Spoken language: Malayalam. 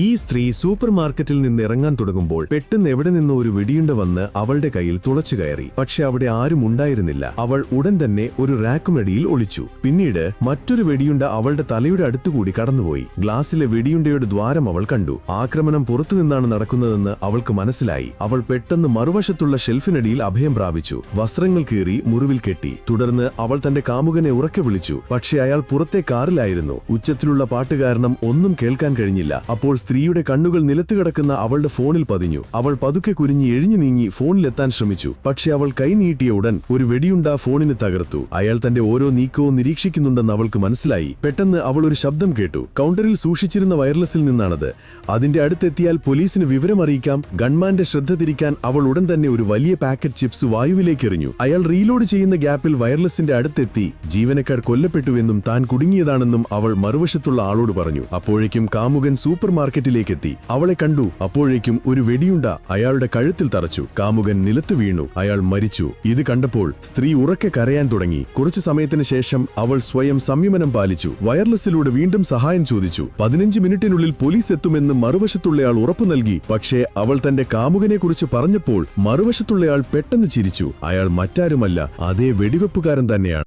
E സ്ത്രീ സൂപ്പർ മാർക്കറ്റിൽ നിന്ന് ഇറങ്ങാൻ തുടങ്ങുമ്പോൾ പെട്ടെന്ന് എവിടെ നിന്ന് ഒരു വെടിയുണ്ട വന്ന് അവളുടെ കയ്യിൽ തുളച്ചു കയറി. പക്ഷെ അവിടെ ആരും ഉണ്ടായിരുന്നില്ല. അവൾ ഉടൻ തന്നെ ഒരു റാക്കുമടിയിൽ ഒളിച്ചു. പിന്നീട് മറ്റൊരു വെടിയുണ്ട അവളുടെ തലയുടെ അടുത്തുകൂടി കടന്നുപോയി. ഗ്ലാസിലെ വെടിയുണ്ടയുടെ ദ്വാരം അവൾ കണ്ടു. ആക്രമണം പുറത്തു നിന്നാണ് നടക്കുന്നതെന്ന് അവൾക്ക് മനസ്സിലായി. അവൾ പെട്ടെന്ന് മറുവശത്തുള്ള ഷെൽഫിനടിയിൽ അഭയം പ്രാപിച്ചു. വസ്ത്രങ്ങൾ കീറി മുറിവിൽ കെട്ടി. തുടർന്ന് അവൾ തന്റെ കാമുകനെ ഉറക്കെ വിളിച്ചു. പക്ഷേ അയാൾ പുറത്തെ കാറിലായിരുന്നു. ഉച്ചത്തിലുള്ള പാട്ട് കാരണം ഒന്നും കേൾക്കാൻ കഴിഞ്ഞില്ല. അപ്പോൾ സ്ത്രീയുടെ കണ്ണുകൾ നിലത്ത് കിടക്കുന്ന അവളുടെ ഫോണിൽ പതിഞ്ഞു. അവൾ പതുക്കെ കുരിഞ്ഞ് എഴിഞ്ഞു നീങ്ങി ഫോണിലെത്താൻ ശ്രമിച്ചു. പക്ഷെ അവൾ കൈ നീട്ടിയ ഉടൻ ഒരു വെടിയുണ്ട ഫോണിന് തകർത്തു. അയാൾ തന്റെ ഓരോ നീക്കവും നിരീക്ഷിക്കുന്നുണ്ടെന്ന് അവൾക്ക് മനസ്സിലായി. പെട്ടെന്ന് അവൾ ഒരു ശബ്ദം കേട്ടു. കൗണ്ടറിൽ സൂക്ഷിച്ചിരുന്ന വയർലെസ്സിൽ നിന്നാണത്. അതിന്റെ അടുത്തെത്തിയാൽ പോലീസിന് വിവരമറിയിക്കാം. ഗൺമാന്റെ ശ്രദ്ധ തിരിക്കാൻ അവൾ ഉടൻ തന്നെ ഒരു വലിയ പാക്കറ്റ് ചിപ്സ് വായുവിലേക്ക് എറിഞ്ഞു അയാൾ റീലോഡ് ചെയ്യുന്ന ഗ്യാപ്പിൽ വയർലെസിന്റെ അടുത്തെത്തി. ജീവനക്കാർ കൊല്ലപ്പെട്ടുവെന്നും താൻ കുടുങ്ങിയതാണെന്നും അവൾ മറുവശത്തുള്ള ആളോട് പറഞ്ഞു. അപ്പോഴേക്കും കാമുകൻ സൂപ്പർ എത്തി. അവളെ കണ്ടു. അപ്പോഴേക്കും ഒരു വെടിയുണ്ട അയാളുടെ കഴുത്തിൽ തറച്ചു. കാമുകൻ നിലത്ത് വീണു. അയാൾ മരിച്ചു. ഇത് കണ്ടപ്പോൾ സ്ത്രീ ഉറക്കെ കരയാൻ തുടങ്ങി. കുറച്ചു സമയത്തിന് ശേഷം അവൾ സ്വയം സംയമനം പാലിച്ചു. വയർലെസ്സിലൂടെ വീണ്ടും സഹായം ചോദിച്ചു. പതിനഞ്ച് മിനിറ്റിനുള്ളിൽ പോലീസ് എത്തുമെന്ന് മറുവശത്തുള്ളയാൾ ഉറപ്പു നൽകി. പക്ഷേ അവൾ തന്റെ കാമുകനെക്കുറിച്ച് പറഞ്ഞപ്പോൾ മറുവശത്തുള്ളയാൾ പെട്ടെന്ന് ചിരിച്ചു. അയാൾ മറ്റാരുമല്ല അതേ വെടിവെപ്പുകാരൻ തന്നെയാണ്.